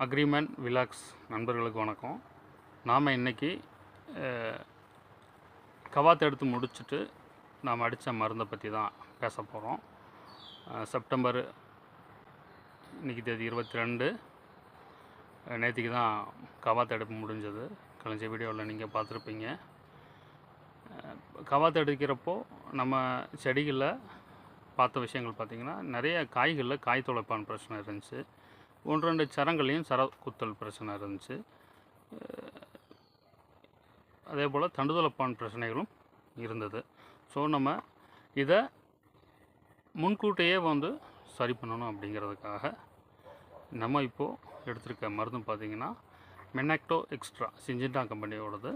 Agreement vlogs நண்பர்களுக்கு வணக்கம். நாம் இன்றைக்கி கவாத்து எடுத்து முடிச்சுட்டு நாம் அடித்த மருந்தை பற்றி தான் பேச போகிறோம் செப்டம்பர் இன்றைக்கி தேதி இருபத்தி ரெண்டு நேற்றுக்கு தான் கவாத்து எடுப்பு முடிஞ்சது. கழிஞ்ச வீடியோவில் நீங்கள் பார்த்துருப்பீங்க. கவாத்து எடுக்கிறப்போ நம்ம செடிகளில் பார்த்த விஷயங்கள் பார்த்திங்கன்னா நிறைய காய்களில் காய் தொலைப்பான் பிரச்சனை இருந்துச்சு. ஒன்று ரெண்டு சரங்களையும் சர குத்தல் பிரச்சனை இருந்துச்சு. அதே போல் தண்டுதலப்பான் பிரச்சனைகளும் இருந்தது. ஸோ நம்ம இதை முன்கூட்டியே வந்து சரி பண்ணணும் அப்படிங்கிறதுக்காக நம்ம இப்போது எடுத்திருக்க மருந்து பார்த்திங்கன்னா மெனாக்டோ எக்ஸ்ட்ரா சிஞ்சின்டா கம்பெனியோடது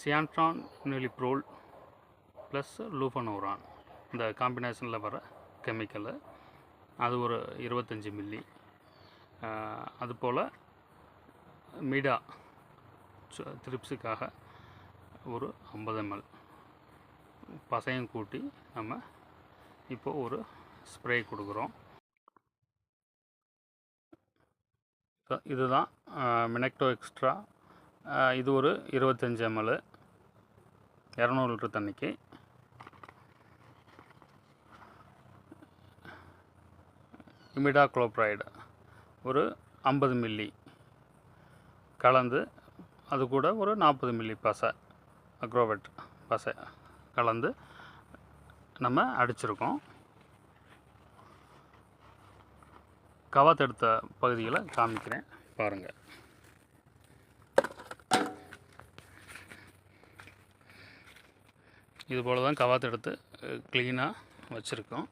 சியான்ட்ரான் நெலிப்ரோல் ப்ளஸ் லூஃபனோரான் இந்த காம்பினேஷனில் வர கெமிக்கலு அது ஒரு இருபத்தஞ்சி மில்லி. அதுபோல் மிடா த்ரிப்ஸுக்காக ஒரு ஐம்பது எம்எல் பசையும் கூட்டி நம்ம இப்போ ஒரு ஸ்ப்ரே கொடுக்குறோம். இதுதான் மினக்டோ எக்ஸ்ட்ரா இது ஒரு இருபத்தஞ்சி எம்எல் இரநூறு லிட்டர் தண்ணிக்கு இமிடாக்ளோப்ரைடு ஒரு ஐம்பது மில்லி. கலந்து அது கூட ஒரு நாற்பது மில்லி பசை அக்ரோவெட் பசை கலந்து நம்ம அடிச்சிருக்கோம். கவாத்தெடுத்த பகுதிகளை காமிக்கிறேன் பாருங்கள் இது போல் தான் கவாத்தெடுத்து க்ளீனாக வச்சுருக்கோம்.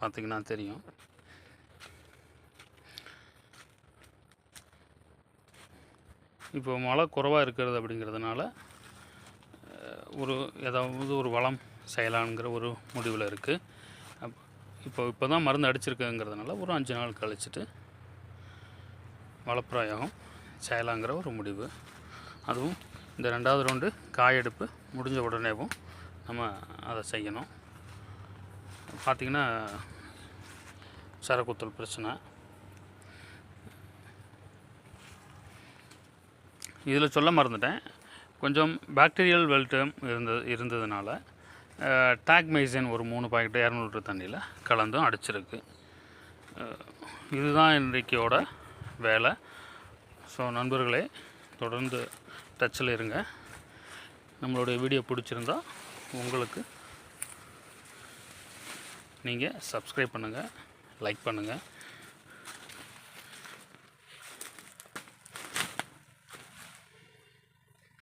பார்த்திங்கன்னா தெரியும். இப்போ மழை குறைவாக இருக்கிறது அப்படிங்கிறதுனால ஒரு ஏதாவது ஒரு வளம் செய்யலாங்கிற ஒரு முடிவில் இருக்குது அப் இப்போ இப்போ தான் மருந்து அடிச்சிருக்குங்கிறதுனால ஒரு அஞ்சு நாள் கழிச்சிட்டு வளப்பிரயோகம் செய்யலாங்கிற ஒரு முடிவு. அதுவும் இந்த ரெண்டாவது ரவுண்டு காயெடுப்பு முடிஞ்ச உடனேவும் நம்ம அதை செய்யணும். பார்த்திங்கன்னா சரக்குத்தல் பிரச்சனை. இதில் சொல்ல மறந்துட்டேன். கொஞ்சம் பாக்டீரியல் வெல்டம் இருந்தது இருந்ததுனால டாக் மைசன் ஒரு மூணு பாக்கெட்டு இரநூறு லிட்டர் தண்ணியில் கலந்தும் அடிச்சிருக்கு. இதுதான் இன்றைக்கியோட வேலை. ஸோ நண்பர்களே தொடர்ந்து டச்சில் இருங்க. நம்மளுடைய வீடியோ பிடிச்சிருந்தா உங்களுக்கு நீங்கள் சப்ஸ்கிரைப் பண்ணுங்கள் லைக் பண்ணுங்கள்